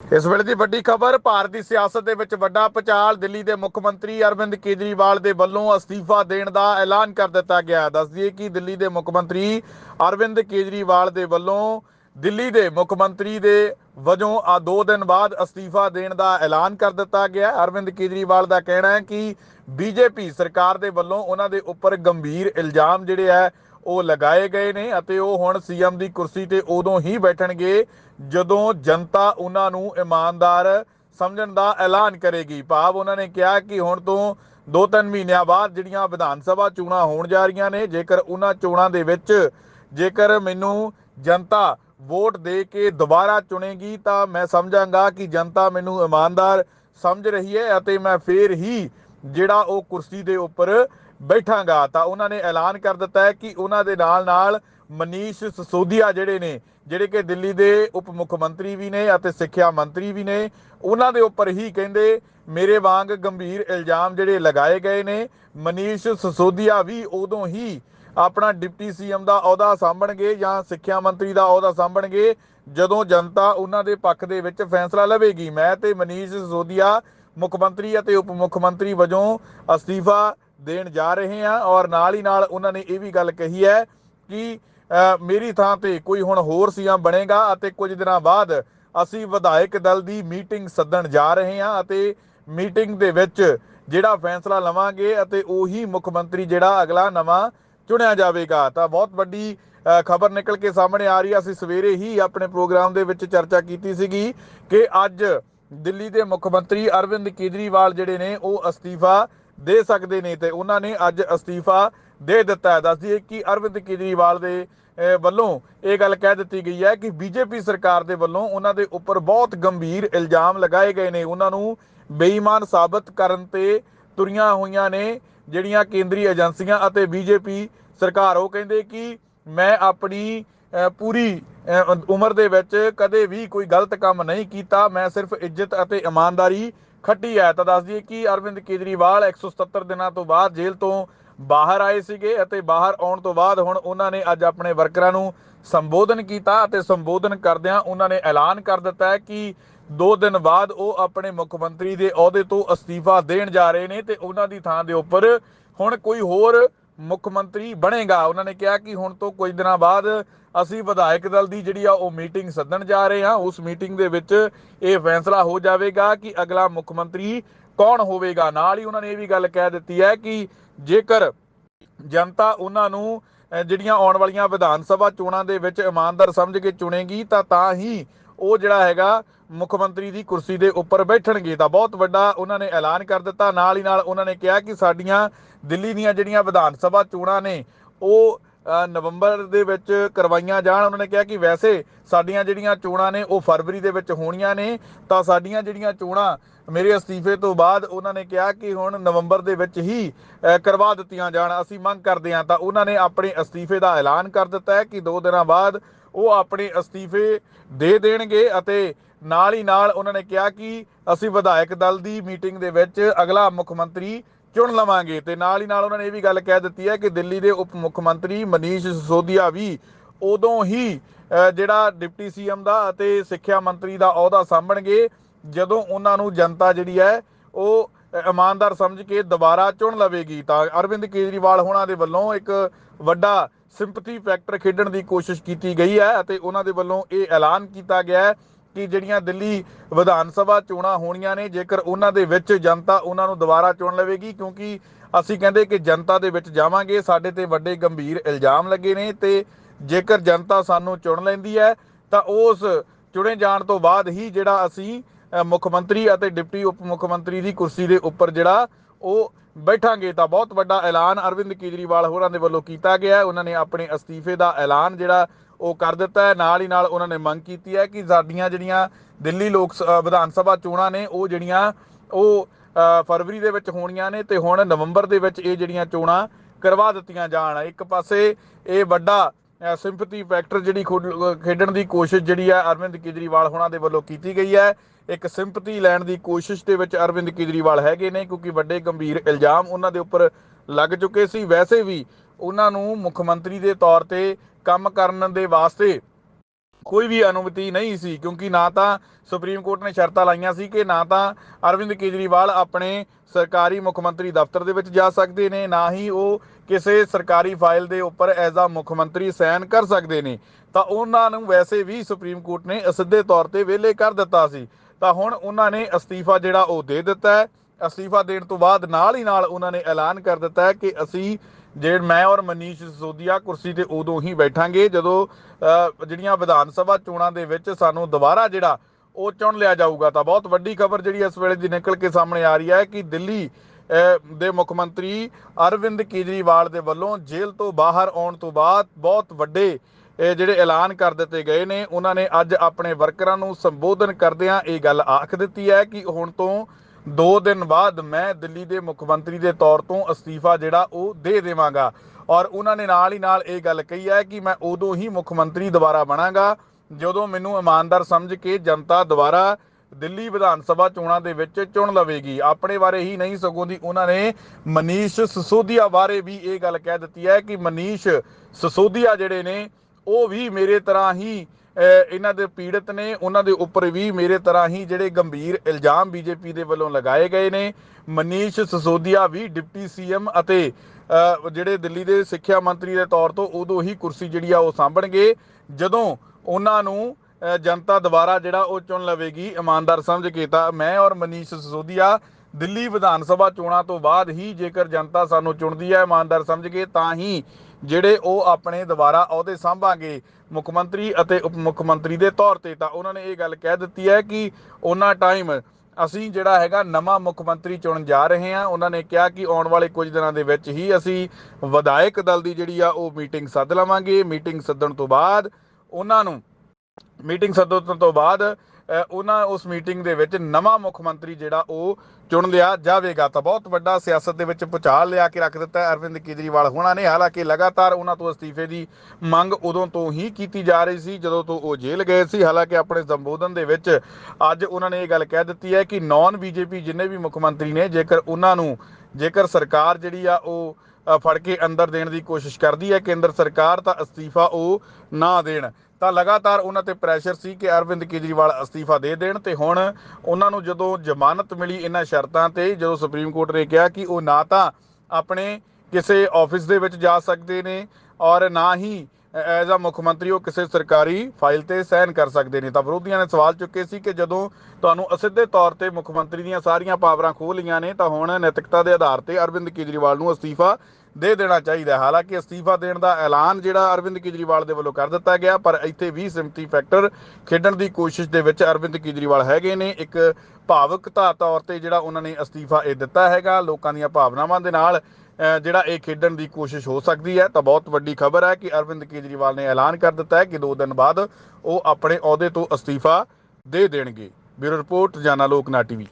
ਇਸ ਵੇਲੇ ਦੀ ਵੱਡੀ ਖਬਰ, ਭਾਰਤੀ ਸਿਆਸਤ ਦੇ ਵਿੱਚ ਵੱਡਾ ਪਚਾਲ, ਦਿੱਲੀ ਦੇ ਮੁੱਖ ਮੰਤਰੀ ਅਰਵਿੰਦ ਕੇਜਰੀਵਾਲ ਦੇ ਵੱਲੋਂ ਅਸਤੀਫਾ ਦੇਣ ਦਾ ਐਲਾਨ ਕਰ ਦਿੱਤਾ ਗਿਆ ਹੈ। ਦੱਸ ਦਈਏ ਕਿ ਦਿੱਲੀ ਦੇ ਮੁੱਖ ਮੰਤਰੀ ਅਰਵਿੰਦ ਕੇਜਰੀਵਾਲ ਦੇ ਵੱਲੋਂ ਦਿੱਲੀ ਦੇ ਮੁੱਖ ਮੰਤਰੀ ਦੇ ਵਜੋਂ ਆ 2 ਦਿਨ ਬਾਅਦ ਅਸਤੀਫਾ ਦੇਣ ਦਾ ਐਲਾਨ ਕਰ ਦਿੱਤਾ ਗਿਆ ਅਰਵਿੰਦ ਕੇਜਰੀਵਾਲ ਦਾ ਕਹਿਣਾ ਹੈ ਕਿ ਬੀਜੇਪੀ ਸਰਕਾਰ ਦੇ ਵੱਲੋਂ ਉਹਨਾਂ ਦੇ ਉੱਪਰ ਗੰਭੀਰ ਇਲਜ਼ਾਮ ਜਿਹੜੇ ਹੈ, ਉਹ ਲਗਾਏ ਗਏ ਨੇ ਅਤੇ ਉਹ ਹੁਣ ਸੀਐਮ ਦੀ ਕੁਰਸੀ ਤੇ ਉਦੋਂ ਹੀ ਬੈਠਣਗੇ। ਜਦੋਂ ਜਨਤਾ ਉਹਨਾਂ ਨੂੰ ਇਮਾਨਦਾਰ ਸਮਝਣ ਦਾ ਐਲਾਨ ਕਰੇਗੀ, ਭਾਵ ਉਹਨਾਂ ਨੇ ਕਿਹਾ ਕਿ ਹੁਣ ਤੋਂ 2-3 ਮਹੀਨਿਆਂ ਬਾਅਦ ਜਿਹੜੀਆਂ ਵਿਧਾਨ ਸਭਾ ਚੋਣਾਂ ਹੋਣ ਜਾ ਰਹੀਆਂ ਨੇ, ਜੇਕਰ ਉਹਨਾਂ ਚੋਣਾਂ ਦੇ ਵਿੱਚ ਜੇਕਰ ਮੈਨੂੰ ਜਨਤਾ ਵੋਟ ਦੇ ਕੇ ਦੁਬਾਰਾ ਚੁਣੇਗੀ, ਤਾਂ ਮੈਂ ਸਮਝਾਂਗਾ ਕਿ ਜਨਤਾ ਮੈਨੂੰ ਇਮਾਨਦਾਰ ਸਮਝ ਰਹੀ ਹੈ ਅਤੇ ਮੈਂ ਫੇਰ ਹੀ ਜਿਹੜਾ ਉਹ ਕੁਰਸੀ ਦੇ ਉੱਪਰ ਬੈਠਾਂਗਾ। ਤਾਂ ਉਹਨਾਂ ਨੇ ਐਲਾਨ ਕਰ ਦਿੱਤਾ ਹੈ ਕਿ ਉਹਨਾਂ ਦੇ ਨਾਲ ਨਾਲ ਮਨੀਸ਼ ਸਸੋਦੀਆ ਜਿਹੜੇ ਨੇ, ਜਿਹੜੇ ਕਿ ਦਿੱਲੀ ਦੇ ਉਪ ਮੁੱਖ ਮੰਤਰੀ ਵੀ ਨੇ ਅਤੇ ਸਿੱਖਿਆ ਮੰਤਰੀ ਵੀ ਨੇ, ਉਹਨਾਂ ਦੇ ਉੱਪਰ ਹੀ ਕਹਿੰਦੇ, ਮੇਰੇ ਵਾਂਗ ਗੰਭੀਰ ਇਲਜ਼ਾਮ ਜਿਹੜੇ ਲਗਾਏ ਗਏ ਨੇ। ਮਨੀਸ਼ ਸਸੋਦੀਆ ਵੀ ਉਦੋਂ ਹੀ ਆਪਣਾ ਡਿਪਟੀ ਸੀਐਮ ਦਾ ਅਹੁਦਾ ਸਾਂਭਣਗੇ ਜਾਂ ਸਿੱਖਿਆ ਮੰਤਰੀ ਦਾ ਅਹੁਦਾ ਸਾਂਭਣਗੇ, ਜਦੋਂ ਜਨਤਾ ਉਹਨਾਂ ਦੇ ਪੱਖ ਦੇ ਵਿੱਚ ਫੈਸਲਾ ਲਵੇਗੀ। ਮੈਂ ਤੇ ਮਨੀਸ਼ ਸਿਸੋਦੀਆ ਮੁੱਖ ਮੰਤਰੀ ਅਤੇ ਉਪ ਮੁੱਖ ਮੰਤਰੀ ਵਜੋਂ ਅਸਤੀਫਾ ਦੇਣ ਜਾ ਰਹੇ ਹਾਂ ਔਰ ਨਾਲ ਹੀ ਨਾਲ ਉਹਨਾਂ ਨੇ ਇਹ ਵੀ ਗੱਲ ਕਹੀ ਹੈ ਕਿ ਮੇਰੀ ਥਾਂ ਤੇ ਕੋਈ ਹੁਣ ਹੋਰ ਸੀਐਮ ਬਣੇਗਾ ਅਤੇ ਕੁਝ ਦਿਨਾਂ ਬਾਅਦ ਅਸੀਂ ਵਿਧਾਇਕ ਦਲ ਦੀ ਮੀਟਿੰਗ ਸੱਦਣ ਜਾ ਰਹੇ ਹਾਂ ਅਤੇ ਮੀਟਿੰਗ ਦੇ ਵਿੱਚ ਜਿਹੜਾ ਫੈਸਲਾ ਲਵਾਂਗੇ ਅਤੇ ਉਹੀ ਮੁੱਖ ਮੰਤਰੀ ਜਿਹੜਾ ਅਗਲਾ ਨਵਾਂ ਚੁਣਿਆ ਜਾਵੇਗਾ। ਤਾਂ ਬਹੁਤ ਵੱਡੀ ਖਬਰ ਨਿਕਲ ਕੇ ਸਾਹਮਣੇ ਆ ਰਹੀ ਹੈ। ਅਸੀਂ ਸਵੇਰੇ ਹੀ ਆਪਣੇ ਪ੍ਰੋਗਰਾਮ ਦੇ ਵਿੱਚ ਚਰਚਾ ਕੀਤੀ ਸੀਗੀ ਕਿ ਅੱਜ ਦਿੱਲੀ ਦੇ ਮੁੱਖ ਮੰਤਰੀ ਅਰਵਿੰਦ ਕੇਜਰੀਵਾਲ ਜਿਹੜੇ ਨੇ ਉਹ ਅਸਤੀਫਾ ਦੇ ਸਕਦੇ ਨੇ ਤੇ ਉਹਨਾਂ ਨੇ ਅੱਜ ਅਸਤੀਫਾ ਦੇ ਦਿੱਤਾ ਹੈ। ਦੱਸ ਦਈਏ ਕਿ ਅਰਵਿੰਦ ਕੇਜਰੀਵਾਲ ਦੇ ਵੱਲੋਂ ਇਹ ਗੱਲ ਕਹਿ ਦਿੱਤੀ ਗਈ ਹੈ ਕਿ ਬੀਜੇਪੀ ਸਰਕਾਰ ਦੇ ਵੱਲੋਂ ਉਹਨਾਂ ਦੇ ਉੱਪਰ ਬਹੁਤ ਗੰਭੀਰ ਇਲਜ਼ਾਮ ਲਗਾਏ ਗਏ ਨੇ। ਉਹਨਾਂ ਨੂੰ ਬੇਈਮਾਨ ਸਾਬਤ ਕਰਨ ਤੇ ਤੁਰੀਆਂ ਹੋਈਆਂ ਨੇ ਜਿਹੜੀਆਂ ਕੇਂਦਰੀ ਏਜੰਸੀਆਂ ਅਤੇ ਬੀਜੇਪੀ ਸਰਕਾਰ। ਉਹ ਕਹਿੰਦੇ ਕਿ ਮੈਂ ਆਪਣੀ ਪੂਰੀ ਉਮਰ ਦੇ ਵਿੱਚ ਕਦੇ ਵੀ ਕੋਈ ਗਲਤ ਕੰਮ ਨਹੀਂ ਕੀਤਾ। ਮੈਂ ਸਿਰਫ ਇੱਜ਼ਤ ਅਤੇ ਇਮਾਨਦਾਰੀ ਖੱਟੀ ਹੈ। ਤਾਂ ਦੱਸ ਦਈਏ ਕਿ ਅਰਵਿੰਦ ਕੇਜਰੀਵਾਲ 177 ਦਿਨਾਂ ਤੋਂ ਬਾਅਦ ਜੇਲ੍ਹ ਤੋਂ ਬਾਹਰ ਆਏ ਸੀਗੇ ਅਤੇ ਬਾਹਰ ਆਉਣ ਤੋਂ ਬਾਅਦ ਹੁਣ ਉਹਨਾਂ ਨੇ ਅੱਜ ਆਪਣੇ ਵਰਕਰਾਂ ਨੂੰ ਸੰਬੋਧਨ ਕੀਤਾ ਅਤੇ ਸੰਬੋਧਨ ਕਰਦਿਆਂ ਉਹਨਾਂ ਨੇ ਐਲਾਨ ਕਰ ਦਿੱਤਾ ਹੈ ਕਿ 2 ਦਿਨ ਬਾਅਦ ਉਹ ਆਪਣੇ ਮੁੱਖ ਮੰਤਰੀ ਦੇ ਅਹੁਦੇ ਤੋਂ ਅਸਤੀਫਾ ਦੇਣ ਜਾ ਰਹੇ ਨੇ ਤੇ ਉਹਨਾਂ ਦੀ ਥਾਂ ਦੇ ਉੱਪਰ ਹੁਣ ਕੋਈ ਹੋਰ ਮੁੱਖ ਮੰਤਰੀ ਬਣੇਗਾ। ਉਹਨਾਂ ਨੇ ਕਿਹਾ ਕਿ ਹੁਣ ਤੋਂ ਕੁਝ ਦਿਨਾਂ ਬਾਅਦ ਅਸੀਂ ਵਿਧਾਇਕ ਦਲ ਦੀ ਜਿਹੜੀ ਆ ਉਹ ਮੀਟਿੰਗ ਸੱਦਣ ਜਾ ਰਹੇ ਹਾਂ। ਉਸ ਮੀਟਿੰਗ ਦੇ ਵਿੱਚ ਇਹ ਫੈਸਲਾ ਹੋ ਜਾਵੇਗਾ ਕਿ ਅਗਲਾ ਮੁੱਖ ਮੰਤਰੀ ਕੌਣ ਹੋਵੇਗਾ। ਨਾਲ ਹੀ ਉਹਨਾਂ ਨੇ ਇਹ ਵੀ ਗੱਲ ਕਹਿ ਦਿੱਤੀ ਹੈ ਕਿ ਜੇਕਰ ਜਨਤਾ ਉਹਨਾਂ ਨੂੰ ਜਿਹੜੀਆਂ ਆਉਣ ਵਾਲੀਆਂ ਵਿਧਾਨ ਸਭਾ ਚੋਣਾਂ ਦੇ ਵਿੱਚ ਇਮਾਨਦਾਰ ਸਮਝ ਕੇ ਚੁਣੇਗੀ, ਤਾਂ ਤਾਂ ਹੀ ਉਹ ਜਿਹੜਾ ਹੈਗਾ ਮੁੱਖ ਮੰਤਰੀ ਦੀ ਕੁਰਸੀ ਦੇ ਉੱਪਰ ਬੈਠਣਗੇ ਤਾਂ ਬਹੁਤ ਵੱਡਾ ਉਹਨਾਂ ਨੇ ਐਲਾਨ ਕਰ ਦਿੱਤਾ। ਨਾਲ ਹੀ ਨਾਲ ਉਹਨਾਂ ਨੇ ਕਿਹਾ ਕਿ ਸਾਡੀਆਂ ਦਿੱਲੀ ਦੀਆਂ ਜਿਹੜੀਆਂ ਵਿਧਾਨ ਸਭਾ ਚੋਣਾਂ ਨੇ, ਉਹ ਨਵੰਬਰ ਦੇ ਵਿੱਚ ਕਰਵਾਈਆਂ ਜਾਣ। ਉਹਨਾਂ ਨੇ ਕਿਹਾ ਕਿ ਵੈਸੇ ਸਾਡੀਆਂ ਜਿਹੜੀਆਂ ਚੋਣਾਂ ਨੇ, ਉਹ ਫਰਵਰੀ ਦੇ ਵਿੱਚ ਹੋਣੀਆਂ ਨੇ, ਤਾਂ ਸਾਡੀਆਂ ਜਿਹੜੀਆਂ ਚੋਣਾਂ ਮੇਰੇ ਅਸਤੀਫੇ ਤੋਂ ਬਾਅਦ ਉਹਨਾਂ ਨੇ ਕਿਹਾ ਕਿ ਹੁਣ ਨਵੰਬਰ ਦੇ ਵਿੱਚ ਹੀ ਕਰਵਾ ਦਿੱਤੀਆਂ ਜਾਣ। ਅਸੀਂ ਮੰਗ ਕਰਦੇ ਹਾਂ ਤਾਂ ਉਹਨਾਂ ਨੇ ਆਪਣੇ ਅਸਤੀਫੇ ਦਾ ਐਲਾਨ ਕਰ ਦਿੱਤਾ ਹੈ ਕਿ 2 ਦਿਨਾਂ ਬਾਅਦ ਉਹ ਆਪਣੇ ਅਸਤੀਫੇ ਦੇ ਦੇਣਗੇ ਅਤੇ ਨਾਲ ਹੀ ਨਾਲ ਉਹਨਾਂ ਨੇ ਕਿਹਾ ਕਿ ਅਸੀਂ ਵਿਧਾਇਕ ਦਲ ਦੀ ਮੀਟਿੰਗ ਦੇ ਵਿੱਚ ਅਗਲਾ ਮੁੱਖ ਮੰਤਰੀ ਚੁਣ ਲਵਾਂਗੇ। ਤੇ ਨਾਲ ਹੀ ਨਾਲ ਉਹਨਾਂ ਨੇ ਇਹ ਵੀ ਗੱਲ ਕਹਿ ਦਿੱਤੀ ਹੈ ਕਿ ਦਿੱਲੀ ਦੇ ਉਪ ਮੁੱਖ ਮੰਤਰੀ ਮਨੀਸ਼ ਸਿਸੋਦੀਆ ਵੀ ਉਦੋਂ ਹੀ ਜਿਹੜਾ ਡਿਪਟੀ ਸੀਐਮ ਦਾ ਅਤੇ ਸਿੱਖਿਆ ਮੰਤਰੀ ਦਾ ਅਹੁਦਾ ਸਾਂਭਣਗੇ, ਜਦੋਂ ਉਹਨਾਂ ਨੂੰ ਜਨਤਾ ਜਿਹੜੀ ਹੈ ਉਹ ਇਮਾਨਦਾਰ ਸਮਝ ਕੇ ਦੁਬਾਰਾ ਚੁਣ ਲਵੇਗੀ। ਤਾਂ ਅਰਵਿੰਦ ਕੇਜਰੀਵਾਲ ਹੋਣਾ ਦੇ ਵੱਲੋਂ ਇੱਕ ਵੱਡਾ ਸਿੰਪਥੀ ਫੈਕਟਰ ਖੇਡਣ ਦੀ ਕੋਸ਼ਿਸ਼ ਕੀਤੀ ਗਈ ਹੈ ਅਤੇ ਉਹਨਾਂ ਦੇ ਵੱਲੋਂ ਇਹ ਐਲਾਨ ਕੀਤਾ ਗਿਆ ਹੈ ਕਿ ਜਿਹੜੀਆਂ ਦਿੱਲੀ ਵਿਧਾਨ ਸਭਾ ਚੋਣਾਂ ਹੋਣੀਆਂ ਨੇ, ਜੇਕਰ ਉਹਨਾਂ ਦੇ ਵਿੱਚ ਜਨਤਾ ਉਹਨਾਂ ਨੂੰ ਦੁਬਾਰਾ ਚੁਣ ਲਵੇਗੀ, ਕਿਉਂਕਿ ਅਸੀਂ ਕਹਿੰਦੇ ਕਿ ਜਨਤਾ ਦੇ ਵਿੱਚ ਜਾਵਾਂਗੇ, ਸਾਡੇ ਤੇ ਵੱਡੇ ਗੰਭੀਰ ਇਲਜ਼ਾਮ ਲੱਗੇ ਨੇ ਤੇ ਜੇਕਰ ਜਨਤਾ ਸਾਨੂੰ ਚੁਣ ਲੈਂਦੀ ਹੈ, ਤਾਂ ਉਸ ਚੁਣੇ ਜਾਣ ਤੋਂ ਬਾਅਦ ਹੀ ਜਿਹੜਾ ਅਸੀਂ ਮੁੱਖ ਮੰਤਰੀ ਅਤੇ ਡਿਪਟੀ ਉਪ ਮੁੱਖ ਮੰਤਰੀ ਦੀ ਕੁਰਸੀ ਦੇ ਉੱਪਰ ਜਿਹੜਾ ਉਹ ਬੈਠਾਂਗੇ ਤਾਂ ਬਹੁਤ ਵੱਡਾ ਐਲਾਨ ਅਰਵਿੰਦ ਕੇਜਰੀਵਾਲ ਹੋਰਾਂ ਦੇ ਵੱਲੋਂ ਕੀਤਾ ਗਿਆ ਉਹਨਾਂ ਨੇ ਆਪਣੇ ਅਸਤੀਫੇ ਦਾ ਐਲਾਨ ਜਿਹੜਾ ਉਹ ਕਰ ਦਿੱਤਾ ਹੈ। ਨਾਲ ਹੀ ਨਾਲ ਉਹਨਾਂ ਨੇ ਮੰਗ ਕੀਤੀ ਹੈ ਕਿ ਸਾਡੀਆਂ ਜਿਹੜੀਆਂ ਦਿੱਲੀ ਲੋਕ ਸ- ਵਿਧਾਨ ਸਭਾ ਚੋਣਾਂ ਨੇ, ਉਹ ਜਿਹੜੀਆਂ ਉਹ ਫਰਵਰੀ ਦੇ ਵਿੱਚ ਹੋਣੀਆਂ ਨੇ ਤੇ ਹੁਣ ਨਵੰਬਰ ਦੇ ਵਿੱਚ ਇਹ ਜਿਹੜੀਆਂ ਚੋਣਾਂ ਕਰਵਾ ਦਿੱਤੀਆਂ ਜਾਣ। ਇੱਕ ਪਾਸੇ ਇਹ ਵੱਡਾ ਸਿੰਪਥੀ ਫੈਕਟਰ ਜਿਹੜੀ ਖੁਦ- ਖੇਡਣ ਦੀ ਕੋਸ਼ਿਸ਼ ਜਿਹੜੀ ਹੈ ਅਰਵਿੰਦ ਕੇਜਰੀਵਾਲ ਹੋਣਾ ਦੇ ਵੱਲੋਂ ਕੀਤੀ ਗਈ ਹੈ। ਇੱਕ ਸਿੰਪਥੀ ਲੈਣ ਦੀ ਕੋਸ਼ਿਸ਼ ਦੇ ਵਿੱਚ ਅਰਵਿੰਦ ਕੇਜਰੀਵਾਲ ਹੈਗੇ ਨੇ ਕਿਉਂਕਿ ਵੱਡੇ ਗੰਭੀਰ ਇਲਜ਼ਾਮ ਉਹਨਾਂ ਦੇ ਉੱਪਰ ਲੱਗ ਚੁੱਕੇ ਸੀ। ਵੈਸੇ ਵੀ ਉਹਨਾਂ ਨੂੰ ਮੁੱਖ ਮੰਤਰੀ ਦੇ ਤੌਰ ਤੇ ਕੰਮ ਕਰਨ ਦੇ ਵਾਸਤੇ ਕੋਈ ਵੀ ਅਨੁਮਤੀ ਨਹੀਂ ਸੀ ਕਿਉਂਕਿ ਨਾ ਤਾਂ ਸੁਪਰੀਮ ਕੋਰਟ ਨੇ ਸ਼ਰਤਾਂ ਲਾਈਆਂ ਸੀ ਕਿ ਨਾ ਤਾਂ ਅਰਵਿੰਦ ਕੇਜਰੀਵਾਲ ਆਪਣੇ ਸਰਕਾਰੀ ਮੁੱਖ ਮੰਤਰੀ ਦਫ਼ਤਰ ਦੇ ਵਿੱਚ ਜਾ ਸਕਦੇ ਨੇ, ਨਾ ਹੀ ਉਹ ਕਿਸੇ ਸਰਕਾਰੀ ਫਾਈਲ ਦੇ ਉੱਪਰ ਐਜ਼ ਆ ਮੁੱਖ ਮੰਤਰੀ ਸਾਈਨ ਕਰ ਸਕਦੇ ਨੇ ਤਾਂ ਉਹਨਾਂ ਨੂੰ ਵੈਸੇ ਵੀ ਸੁਪਰੀਮ ਕੋਰਟ ਨੇ ਅਸਿੱਧੇ ਤੌਰ ਤੇ ਵਿਹਲੇ ਕਰ ਦਿੱਤਾ ਸੀ। ਤਾਂ ਹੁਣ ਉਹਨਾਂ ਨੇ ਅਸਤੀਫਾ ਜਿਹੜਾ ਉਹ ਦੇ ਦਿੱਤਾ ਹੈ। ਅਸਤੀਫਾ ਦੇਣ ਤੋਂ ਬਾਅਦ ਨਾਲ ਹੀ ਨਾਲ ਉਹਨਾਂ ਨੇ ਐਲਾਨ ਕਰ ਦਿੱਤਾ ਹੈ ਕਿ ਅਸੀਂ ਜੇ ਮੈਂ ਔਰ ਮਨੀਸ਼ ਸਿਸੋਦੀਆ ਕੁਰਸੀ ਤੇ ਉਦੋਂ ਹੀ ਬੈਠਾਂਗੇ ਜਦੋਂ ਅ, ਜਿਹੜੀਆਂ ਵਿਧਾਨ ਸਭਾ ਚੋਣਾਂ ਦੇ ਵਿੱਚ ਸਾਨੂੰ ਦੁਬਾਰਾ ਜਿਹੜਾ ਉਹ ਚੁਣ ਲਿਆ ਜਾਊਗਾ। ਤਾਂ ਬਹੁਤ ਵੱਡੀ ਖਬਰ ਜਿਹੜੀ ਇਸ ਵੇਲੇ ਦੀ ਨਿਕਲ ਕੇ ਸਾਹਮਣੇ ਆ ਰਹੀ ਹੈ ਕਿ ਦਿੱਲੀ ਦੇ ਮੁੱਖ ਮੰਤਰੀ ਅਰਵਿੰਦ ਕੇਜਰੀਵਾਲ ਦੇ ਵੱਲੋਂ ਜੇਲ੍ਹ ਤੋਂ ਬਾਹਰ ਆਉਣ ਤੋਂ ਬਾਅਦ ਬਹੁਤ ਵੱਡੇ ਜਿਹੜੇ ਐਲਾਨ ਕਰ ਦਿੱਤੇ ਗਏ ਨੇ, ਉਹਨਾਂ ਨੇ ਅੱਜ ਆਪਣੇ ਵਰਕਰਾਂ ਨੂੰ ਸੰਬੋਧਨ ਕਰਦਿਆਂ ਇਹ ਗੱਲ ਆਖ ਦਿੱਤੀ ਹੈ ਕਿ ਹੁਣ ਤੋਂ 2 ਦਿਨ ਬਾਅਦ ਮੈਂ ਦਿੱਲੀ ਦੇ ਮੁੱਖ ਮੰਤਰੀ ਦੇ ਤੌਰ ਤੋਂ ਅਸਤੀਫਾ ਜਿਹੜਾ ਉਹ ਦੇ ਦੇਵਾਂਗਾ। ਔਰ ਉਹਨਾਂ ਨੇ ਨਾਲ ਹੀ ਨਾਲ ਇਹ ਗੱਲ ਕਹੀ ਹੈ ਕਿ ਮੈਂ ਉਦੋਂ ਹੀ ਮੁੱਖ ਮੰਤਰੀ ਦੁਬਾਰਾ ਬਣਾਂਗਾ, ਜਦੋਂ ਮੈਨੂੰ ਇਮਾਨਦਾਰ ਸਮਝ ਕੇ ਜਨਤਾ ਦੁਆਰਾ ਦਿੱਲੀ ਵਿਧਾਨ ਸਭਾ ਚੋਣਾਂ ਦੇ ਵਿੱਚ ਚੁਣ ਲਵੇਗੀ। ਆਪਣੇ ਬਾਰੇ ਹੀ ਨਹੀਂ ਸਗੋਂ ਦੀ ਉਹਨਾਂ ਨੇ ਮਨੀਸ਼ ਸਸੋਦੀਆ ਬਾਰੇ ਵੀ ਇਹ ਗੱਲ ਕਹਿ ਦਿੱਤੀ ਹੈ ਕਿ ਮਨੀਸ਼ ਸਸੋਦੀਆ ਜਿਹੜੇ ਨੇ ਉਹ ਵੀ ਮੇਰੇ ਤਰ੍ਹਾਂ ਹੀ ਇਹਨਾਂ ਦੇ ਪੀੜਤ ਨੇ। ਉਹਨਾਂ ਦੇ ਉੱਪਰ ਵੀ ਮੇਰੇ ਤਰ੍ਹਾਂ ਹੀ ਜਿਹੜੇ ਗੰਭੀਰ ਇਲਜ਼ਾਮ ਬੀਜੇਪੀ ਦੇ ਵੱਲੋਂ ਲਗਾਏ ਗਏ ਨੇ। ਮਨੀਸ਼ ਸਸੋਦੀਆ ਵੀ ਡਿਪਟੀ ਸੀਐਮ ਅਤੇ ਅਹ, ਜਿਹੜੇ ਦਿੱਲੀ ਦੇ ਸਿੱਖਿਆ ਮੰਤਰੀ ਦੇ ਤੌਰ ਤੋਂ ਉਦੋਂ ਹੀ ਕੁਰਸੀ ਜਿਹੜੀ ਆ ਉਹ ਸਾਂਭਣਗੇ। ਜਦੋਂ ਉਹਨਾਂ ਨੂੰ ਜਨਤਾ ਦੁਬਾਰਾ ਜਿਹੜਾ ਉਹ ਚੁਣ ਲਵੇਗੀ। ਇਮਾਨਦਾਰ ਸਮਝ ਕੇ ਤਾਂ ਮੈਂ ਔਰ ਮਨੀਸ਼ ਸਸੋਦੀਆ ਦਿੱਲੀ ਵਿਧਾਨ ਸਭਾ ਚੋਣਾਂ ਤੋਂ ਬਾਅਦ ਹੀ ਜੇਕਰ ਜਨਤਾ ਸਾਨੂੰ ਚੁਣਦੀ ਹੈ ਇਮਾਨਦਾਰ ਸਮਝ ਕੇ, ਤਾਂ ਹੀ ਜਿਹੜੇ ਉਹ ਆਪਣੇ ਦੁਬਾਰਾ ਅਹੁਦੇ ਸੰਭਾਂਗੇ। ਮੁੱਖ ਮੰਤਰੀ ਅਤੇ ਉਪ ਮੁੱਖ ਮੰਤਰੀ ਦੇ ਤੌਰ ਤੇ ਤਾਂ ਉਹਨਾਂ ਨੇ ਇਹ ਗੱਲ ਕਹਿ ਦਿੱਤੀ ਹੈ ਕਿ ਉਹਨਾਂ ਟਾਈਮ ਅਸੀਂ ਜਿਹੜਾ ਹੈਗਾ ਨਵਾਂ ਮੁੱਖ ਮੰਤਰੀ ਚੁਣਨ ਜਾ ਰਹੇ ਹਾਂ। ਉਹਨਾਂ ਨੇ ਕਿਹਾ ਕਿ ਆਉਣ ਵਾਲੇ ਕੁਝ ਦਿਨਾਂ ਦੇ ਵਿੱਚ ਹੀ ਅਸੀਂ ਵਿਧਾਇਕ ਦਲ ਦੀ ਜਿਹੜੀ ਆ ਉਹ ਮੀਟਿੰਗ ਸੱਦ ਲਵਾਂਗੇ। ਮੀਟਿੰਗ ਸੱਦਣ ਤੋਂ ਬਾਅਦ ਉਹਨਾਂ ਨੂੰ ਮੀਟਿੰਗ ਸੱਦਣ ਤੋਂ ਬਾਅਦ ਉਹਨਾਂ ਉਸ ਮੀਟਿੰਗ ਦੇ ਵਿੱਚ ਨਵਾਂ ਮੁੱਖ ਮੰਤਰੀ ਜਿਹੜਾ ਉਹ ਚੁਣ ਲਿਆ ਜਾਵੇਗਾ। ਤਾਂ ਬਹੁਤ ਵੱਡਾ ਸਿਆਸਤ ਦੇ ਵਿੱਚ ਭੁਚਾਲ ਲਿਆ ਕੇ ਰੱਖ ਦਿੱਤਾ ਅਰਵਿੰਦ ਕੇਜਰੀਵਾਲ ਹੋਣਾ ਨੇ। ਹਾਲਾਂਕਿ ਲਗਾਤਾਰ ਉਹਨਾਂ ਤੋਂ ਅਸਤੀਫੇ ਦੀ ਮੰਗ ਉਦੋਂ ਤੋਂ ਹੀ ਕੀਤੀ ਜਾ ਰਹੀ ਸੀ, ਜਦੋਂ ਤੋਂ ਉਹ ਜੇਲ੍ਹ ਗਏ ਸੀ। ਹਾਲਾਂਕਿ ਆਪਣੇ ਸੰਬੋਧਨ ਦੇ ਵਿੱਚ ਅੱਜ ਉਹਨਾਂ ਨੇ ਇਹ ਗੱਲ ਕਹਿ ਦਿੱਤੀ ਹੈ ਕਿ ਨਾਨ ਬੀਜੇਪੀ ਜਿੰਨੇ ਵੀ ਮੁੱਖ ਮੰਤਰੀ ਨੇ, ਜੇਕਰ ਉਹਨਾਂ ਨੂੰ, ਜੇਕਰ ਸਰਕਾਰ ਜਿਹੜੀ ਆ ਉਹ ਫੜ ਕੇ ਅੰਦਰ ਦੇਣ ਦੀ ਕੋਸ਼ਿਸ਼ ਕਰਦੀ ਹੈ, ਕੇਂਦਰ ਸਰਕਾਰ ਤਾਂ ਅਸਤੀਫਾ ਉਹ ਨਾ ਦੇਣ। ਤਾਂ ਲਗਾਤਾਰ ਉਹਨਾਂ ਤੇ ਪ੍ਰੈਸ਼ਰ ਸੀ ਕਿ ਅਰਵਿੰਦ ਕੇਜਰੀਵਾਲ ਅਸਤੀਫਾ ਦੇ ਦੇਣ ਤੇ ਹੁਣ ਉਹਨਾਂ ਨੂੰ ਜਦੋਂ ਜ਼ਮਾਨਤ ਮਿਲੀ ਇਹਨਾਂ ਸ਼ਰਤਾਂ ਤੇ, ਜਦੋਂ ਸੁਪਰੀਮ ਕੋਰਟ ਨੇ ਕਿਹਾ ਕਿ ਉਹ ਨਾ ਤਾਂ ਆਪਣੇ ਕਿਸੇ ਆਫਿਸ ਦੇ ਵਿੱਚ ਜਾ ਸਕਦੇ ਨੇ ਔਰ ਨਾ ਹੀ ਐਜ਼ ਆ ਮੁੱਖ ਮੰਤਰੀ ਉਹ ਕਿਸੇ ਸਰਕਾਰੀ ਫਾਈਲ ਤੇ ਸਾਈਨ ਕਰ ਸਕਦੇ ਨੇ। ਤਾਂ ਵਿਰੋਧੀਆਂ ਨੇ ਸਵਾਲ ਚੁੱਕੇ ਸੀ ਕਿ ਜਦੋਂ ਤੁਹਾਨੂੰ ਅਸਿੱਧੇ ਤੌਰ ਤੇ ਮੁੱਖ ਮੰਤਰੀ ਦੀਆਂ ਸਾਰੀਆਂ ਪਾਵਰਾਂ ਖੋਹ ਲਈਆਂ ਨੇ, ਤਾਂ ਹੁਣ ਨੈਤਿਕਤਾ ਦੇ ਆਧਾਰ ਤੇ ਅਰਵਿੰਦ ਕੇਜਰੀਵਾਲ ਨੂੰ ਅਸਤੀਫਾ ਦੇ ਦੇਣਾ ਚਾਹੀਦਾ ਹੈ। ਹਾਲਾਂਕਿ ਅਸਤੀਫਾ ਦੇਣ ਦਾ ਐਲਾਨ ਜਿਹੜਾ ਅਰਵਿੰਦ ਕੇਜਰੀਵਾਲ ਦੇ ਵੱਲੋਂ ਕਰ ਦਿੱਤਾ ਗਿਆ, ਪਰ ਇੱਥੇ ਵੀ ਸਿਮਤੀ ਫੈਕਟਰ ਖੇਡਣ ਦੀ ਕੋਸ਼ਿਸ਼ ਦੇ ਵਿੱਚ ਅਰਵਿੰਦ ਕੇਜਰੀਵਾਲ ਹੈਗੇ ਨੇ। ਇੱਕ ਭਾਵੁਕਤਾ ਤੌਰ ਤੇ ਜਿਹੜਾ ਉਹਨਾਂ ਨੇ ਅਸਤੀਫਾ ਇਹ ਦਿੱਤਾ ਹੈਗਾ, ਲੋਕਾਂ ਦੀਆਂ ਭਾਵਨਾਵਾਂ ਦੇ ਨਾਲ ਜਿਹੜਾ ਇਹ ਖੇਡਣ ਦੀ ਕੋਸ਼ਿਸ਼ ਹੋ ਸਕਦੀ ਹੈ, ਤਾਂ ਬਹੁਤ ਵੱਡੀ ਖਬਰ ਹੈ ਕਿ ਅਰਵਿੰਦ ਕੇਜਰੀਵਾਲ ਨੇ ਐਲਾਨ ਕਰ ਦਿੱਤਾ ਹੈ ਕਿ 2 ਦਿਨ ਬਾਅਦ ਉਹ ਆਪਣੇ ਅਹੁਦੇ ਤੋਂ ਅਸਤੀਫਾ ਦੇ ਦੇਣਗੇ। ਬਿਊਰੋ ਰਿਪੋਰਟ, ਜਾਨਾ ਲੋਕਨਾ ਟੀਵੀ।